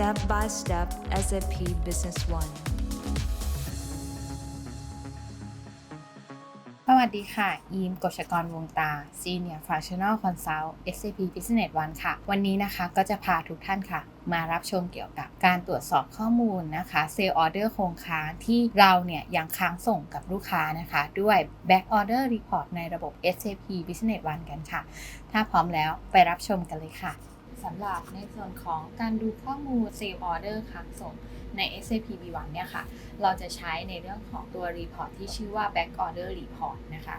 step by step SAP Business One สวัสดีค่ะ อีมกฤษกรวงตา Senior Functional Consult SAP Business One ค่ะ วันนี้นะคะก็จะพาทุกท่านค่ะ มารับชมเกี่ยวกับการตรวจสอบข้อมูลนะคะเซลออเดอร์คงค้างที่เราเนี่ยยังค้างส่งกับลูกค้านะคะ ด้วย Back Order Report ในระบบ SAP Business One กันค่ะ ถ้าพร้อมแล้วไปรับชมกันเลยค่ะ สำหรับในส่วนของการดูข้อมูล Sale Order ค้งส่งใน SAP B1 เนี่ยค่ะ เราจะใช้ในเรื่องของตัว report ที่ชื่อว่า back order report นะคะ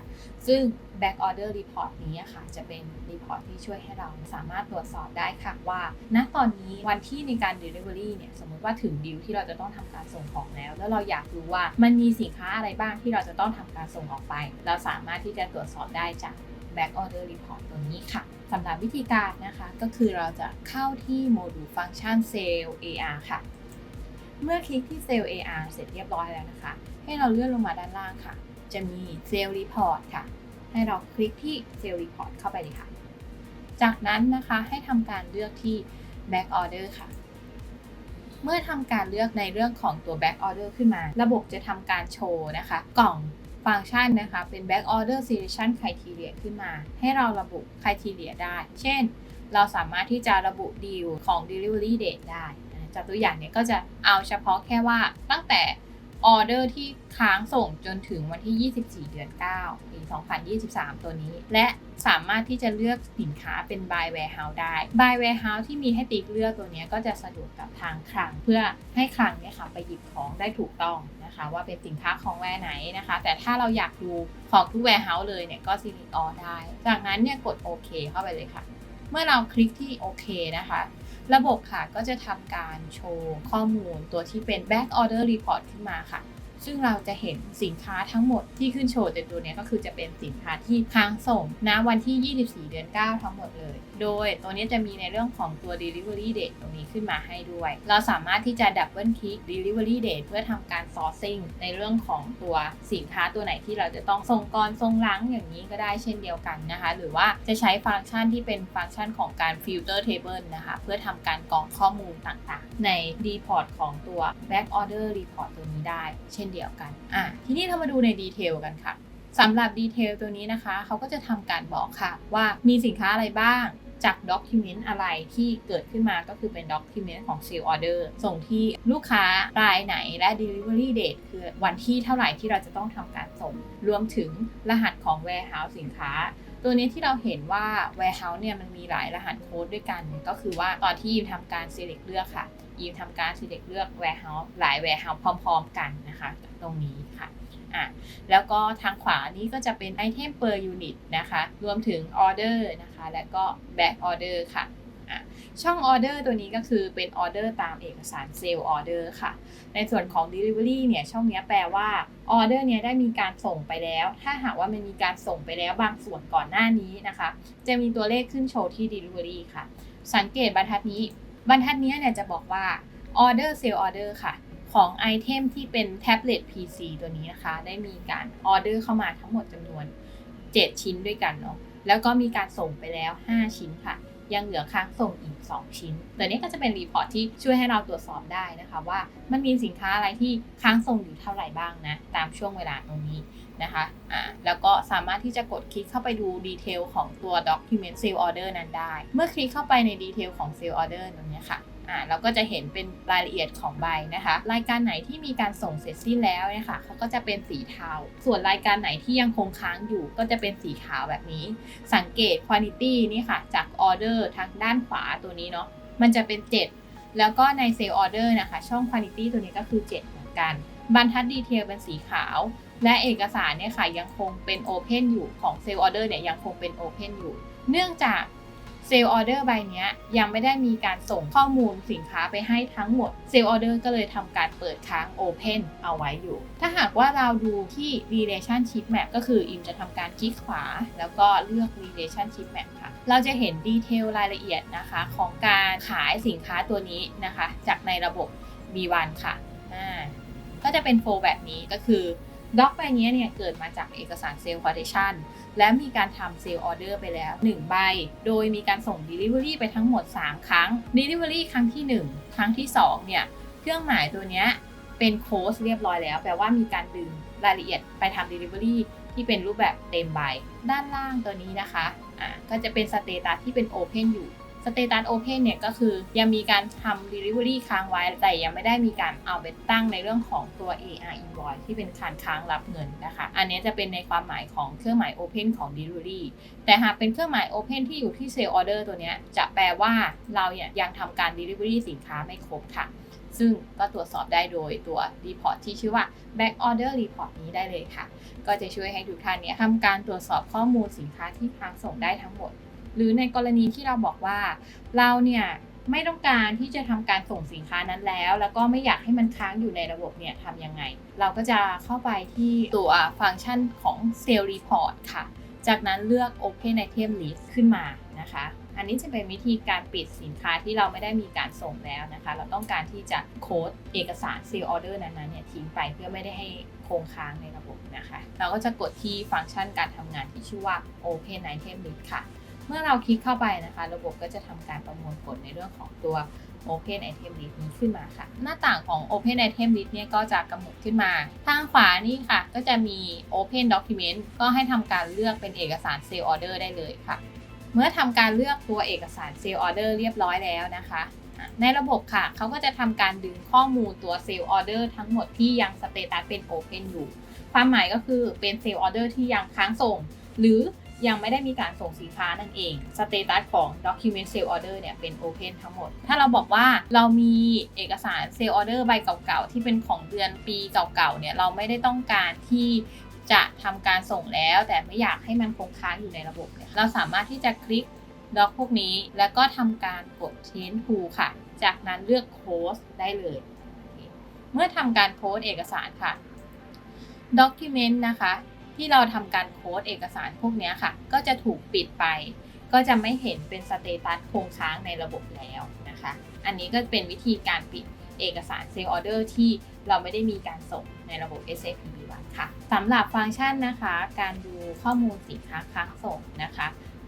ซึ่ง back order report นี้ค่ะ จะเป็น report ที่ช่วยให้เราสามารถตรวจสอบได้ค่ะว่า ณ ตอนนี้วันที่ในการ delivery เนี่ย สมมติว่าถึงดิวที่เราจะต้องทำการส่งของแล้ว แล้วเราอยากรู้ว่ามันมีสินค้าอะไรบ้างที่เราจะต้องทำการส่งออกไป เราสามารถที่จะตรวจสอบได้จาก back order report ตัวนี้ค่ะสำหรับวิธีการนะคะก็คือเราจะเข้าที่โมดูลฟังก์ชัน Sale AR ค่ะ เมื่อคลิกที่ Sale AR เสร็จเรียบร้อยแล้วนะคะ ให้เราเลื่อนลงมาด้านล่างค่ะ จะมี Sale Report ค่ะ ให้เราคลิกที่ Sale Report เข้าไปเลยค่ะ จากนั้นนะคะให้ทำการเลือกที่ Back Order ค่ะเมื่อทำการเลือกในเรื่องของตัว Back Order ขึ้นมา ระบบจะทำการโชว์นะคะ กล่อง ฟังก์ชันนะคะ เป็น Back Order Selection Criteria ขึ้นมา ให้เราระบุ Criteria ได้ เช่น เราสามารถที่จะระบุดีลของ Delivery Date ได้ จากตัวอย่างเนี่ยก็จะเอาเฉพาะแค่ว่าตั้งแต่ ออเดอร์ที่ค้างส่งจนถึงวันที่ 24 เดือน 9 ปี 2023 ตัวนี้ และสามารถที่จะเลือกสินค้าเป็น buy warehouse ได้ buy warehouse ที่มีให้ติ๊กเลือกตัวนี้ก็จะสะดวกกับทางคลัง เพื่อให้คลังเนี่ยค่ะไปหยิบของได้ถูกต้องนะคะ ว่าเป็นสินค้าของแวร์ไหนนะคะ แต่ถ้าเราอยากดูของทุก warehouse เลยเนี่ยก็ select all ได้ จากนั้นเนี่ยกดโอเคเข้าไปเลยค่ะ เมื่อเราคลิกที่โอเคนะคะ ระบบค่ะก็จะทำการโชว์ข้อมูลตัวที่เป็น back order report ขึ้นมาค่ะ ซึ่งเราจะเห็นสินค้าทั้งหมดที่ขึ้นโชว์ในตัวนี้ก็คือจะเป็นสินค้าที่ค้างส่งณวันที่ 24 เดือน 9 ทั้งหมดเลย โดยตัวนี้จะมีในเรื่องของตัว delivery date ตรงนี้ขึ้นมาให้ด้วย เราสามารถที่จะ double click delivery date เพื่อทำการ sourcing ในเรื่องของตัวสินค้าตัวไหนที่เราจะต้องส่งก่อนส่งหลังอย่างนี้ก็ได้เช่นเดียวกันนะคะ หรือว่าจะใช้ฟังก์ชันที่เป็นฟังก์ชันของการ filter table นะคะ เพื่อทำการกรองข้อมูลต่างๆ ใน report ของตัว back order report ตัวนี้ได้ เช่นเดียวกันอะทีนี้เรามาดูในดีเทลกันค่ะสำหรับดีเทลตัวนี้นะคะเขาก็จะทำการบอกค่ะว่ามีสินค้าอะไรบ้างจากด็อกิเมนต์อะไรที่เกิดขึ้นมาก็คือเป็นด็อกิเมนต์ของ Sale Order ส่งที่ลูกค้ารายไหนและ Delivery Date คือวันที่เท่าไหร่ที่เราจะต้องทำการส่ง รวมถึงรหัสของ Warehouse สินค้า ตัวนี้ที่เราเห็นว่า Warehouse เนี่ยมันมีหลายรหัสโค้ดด้วยกัน ก็คือว่าตอนที่ยิมทำการ select เลือกค่ะ ยิมทำการ select เลือก Warehouse หลาย Warehouse พร้อม ๆ กันนะคะ ตรงนี้ค่ะอะแล้วก็ทางขวานี้ก็จะเป็นไอเทม per unit นะคะ รวมถึง order นะคะ และก็ back order ค่ะอะช่อง order ตัวนี้ก็คือเป็น order ตามเอกสาร sale order ค่ะ ในส่วนของ delivery เนี่ยช่องนี้แปลว่า order เนี่ยได้มีการส่งไปแล้ว ถ้าหากว่ามันมีการส่งไปแล้วบางส่วนก่อนหน้านี้นะคะ จะมีตัวเลขขึ้นโชว์ที่ delivery ค่ะ สังเกตบรรทัดนี้ บรรทัดนี้เนี่ยจะบอกว่า order sale order ค่ะ ของไอเทมที่เป็นแท็บเล็ต PC ตัวนี้นะคะ ได้มีการออเดอร์เข้ามาทั้งหมดจำนวน 7 ชิ้นด้วยกันเนาะแล้วก็มีการส่งไปแล้ว 5 ชิ้นค่ะ ยังเหลือค้างส่งอีก 2 ชิ้นตัวนี้ก็จะเป็นรีพอร์ตที่ช่วยให้เราตรวจสอบได้นะคะ ว่ามันมีสินค้าอะไรที่ค้างส่งอยู่เท่าไหร่บ้างนะ ตามช่วงเวลาตรงนี้นะคะอ่าแล้วก็สามารถที่จะกดคลิกเข้าไปดูดีเทลของตัว Document Sale Order นั้นได้ เมื่อคลิกเข้าไปในดีเทลของ Sale Order ตรงนี้ค่ะ อ่าเราก็จะเห็นเป็นรายละเอียดของใบนะคะ รายการไหนที่มีการส่งเสร็จสิ้นแล้วเนี่ยค่ะเขาก็จะเป็นสีเทา ส่วนรายการไหนที่ยังคงค้างอยู่ก็จะเป็นสีขาวแบบนี้ สังเกต quantity นี่ค่ะ จากออเดอร์ทางด้านขวาตัวนี้เนาะมันจะเป็น 7 แล้วก็ใน sale order นะคะ ช่อง quantity ตัวนี้ก็คือ 7 เหมือนกัน บรรทัดดีเทลเป็นสีขาว และเอกสารเนี่ยค่ะยังคงเป็น open อยู่ของ sale order เนี่ยยังคงเป็น open อยู่ เนื่องจาก เซลล์ออเดอร์ใบนี้ยังไม่ได้มีการส่งข้อมูลสินค้าไปให้ทั้งหมดเซลล์ออเดอร์ก็เลยทำการเปิดค้าง Open เอาไว้อยู่ ถ้าหากว่าเราดูที่ Relationship Map ก็คืออิมจะทำการคลิกขวา แล้วก็เลือก Relationship Map ค่ะ เราจะเห็นดีเทลรายละเอียดนะคะของการขายสินค้าตัวนี้นะคะ จากในระบบ B1 ค่ะอ่าก็จะเป็นโฟลแบบนี้ก็คือ ด็อกใบนี้เนี่ยเกิดมาจากเอกสารเซลล์ quotation และมีการทำเซลล์ออเดอร์ไปแล้ว 1 ใบ โดยมีการส่ง Delivery ไปทั้งหมด 3 ครั้ง Delivery ครั้งที่ 1 ครั้งที่ 2 เนี่ย เครื่องหมายตัวเนี้ยเป็นโค้ดเรียบร้อยแล้ว แปลว่ามีการดึงรายละเอียดไปทำ Delivery ที่เป็นรูปแบบเต็มใบ ด้านล่างตัวนี้นะคะ อ่า ก็จะเป็นสเตตัสที่เป็น Open อยู่ สเตตัส Open เนี่ยก็คือยังมีการทำ Delivery ค้างไว้ แต่ยังไม่ได้มีการเอาไปตั้งในเรื่องของตัว AR invoice ที่เป็นการค้างรับเงินนะคะ อันนี้จะเป็นในความหมายของเครื่องหมาย Open ของ Delivery แต่หากเป็นเครื่องหมาย Open ที่อยู่ที่ Sale Order ตัวนี้จะแปลว่าเราเนี่ยยังทำการ Delivery สินค้าไม่ครบค่ะ ซึ่งก็ตรวจสอบได้โดยตัว Report ที่ชื่อว่า Back Order Report นี้ได้เลยค่ะ ก็จะช่วยให้ทุกท่านเนี่ยทำการตรวจสอบข้อมูลสินค้าที่ค้างส่งได้ทั้งหมด หรือในกรณีที่เราบอกว่า เราเนี่ยไม่ต้องการที่จะทำการส่งสินค้านั้นแล้ว แล้วก็ไม่อยากให้มันค้างอยู่ในระบบเนี่ยทำยังไง เราก็จะเข้าไปที่ตัวฟังก์ชันของ Sale Report ค่ะ จากนั้นเลือก Open Item List ขึ้นมานะคะ อันนี้จะเป็นวิธีการปิดสินค้าที่เราไม่ได้มีการส่งแล้วนะคะ เราต้องการที่จะโค้ดเอกสาร Sale Order นั้นๆเนี่ยทิ้งไปเพื่อไม่ได้ให้คงค้างในระบบนะคะ เราก็จะกดที่ฟังก์ชันการทำงานที่ชื่อว่า Open Item List ค่ะ เมื่อเราคลิกเข้าไปนะคะ ระบบก็จะทำการประมวลผลในเรื่องของตัว Open Item List นี้ขึ้นมาค่ะ หน้าต่างของ Open Item List เนี่ยก็จะกำหนดขึ้นมา ทางขวานี่ค่ะ ก็จะมี Open Document ก็ให้ทำการเลือกเป็นเอกสาร Sale Order ได้เลยค่ะ เมื่อทำการเลือกตัวเอกสาร Sale Order เรียบร้อยแล้วนะคะในระบบค่ะ เขาก็จะทำการดึงข้อมูลตัว Sale Order ทั้งหมดที่ยังสเตตัสเป็น Open อยู่ ความหมายก็คือเป็น Sale Order ที่ยังค้างส่ง หรือ ยังไม่ได้มีการส่งสินค้านั่นเองสเตตัสของ Document Sale Order เนี่ยเป็น Open ทั้งหมด ถ้าเราบอกว่าเรามีเอกสาร Sale Order ใบเก่าๆ ที่เป็นของเดือนปีเก่าๆ เนี่ยเราไม่ได้ต้องการที่จะทำการส่งแล้วแต่ไม่อยากให้มันคงค้างอยู่ในระบบเนี่ยเราสามารถที่จะคลิกด็อกพวกนี้แล้วก็ทำการกด Change to ค่ะ จากนั้นเลือก Close ได้เลย เมื่อทำการโค้ดเอกสารค่ะ Document นะคะ ที่เราทำการโค้ดเอกสารพวกนี้ค่ะ ก็จะถูกปิดไป ก็จะไม่เห็นเป็นสเตตัสคงค้างในระบบแล้วนะคะ อันนี้ก็เป็นวิธีการปิดเอกสาร Sale Order ที่เราไม่ได้มีการส่งในระบบ SAP B1 ค่ะสำหรับฟังก์ชันนะคะ การดูข้อมูลสินค้าค้างส่งนะคะ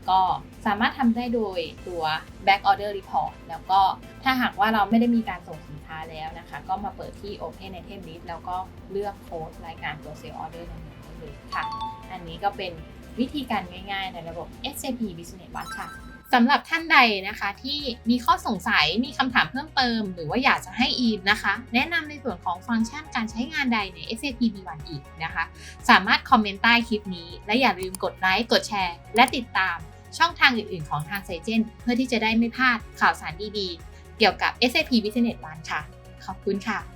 ก็สามารถทำได้โดยตัว back order report แล้วก็ถ้าหากว่าเราไม่ได้มีการส่งสินค้าแล้วนะคะ ก็มาเปิดที่ open item list แล้วก็เลือกโค้ดรายการตัว sale order นั้น เลยค่ะ อันนี้ก็เป็นวิธีการง่ายๆ ในระบบ SAP Business One ค่ะสำหรับท่านใดนะคะที่มีข้อสงสัยมีคำถามเพิ่มเติม หรือว่าอยากจะให้อีมนะคะ แนะนำในส่วนของฟังก์ชันการใช้งานใดใน SAP B1 อีกนะคะ สามารถคอมเมนต์ใต้คลิปนี้ และอย่าลืมกดไลค์กดแชร์ และติดตามช่องทางอื่นๆ ของทางไซเจนเพื่อที่จะได้ไม่พลาดข่าวสารดีๆ เกี่ยวกับ SAP Business One ค่ะ ขอบคุณค่ะ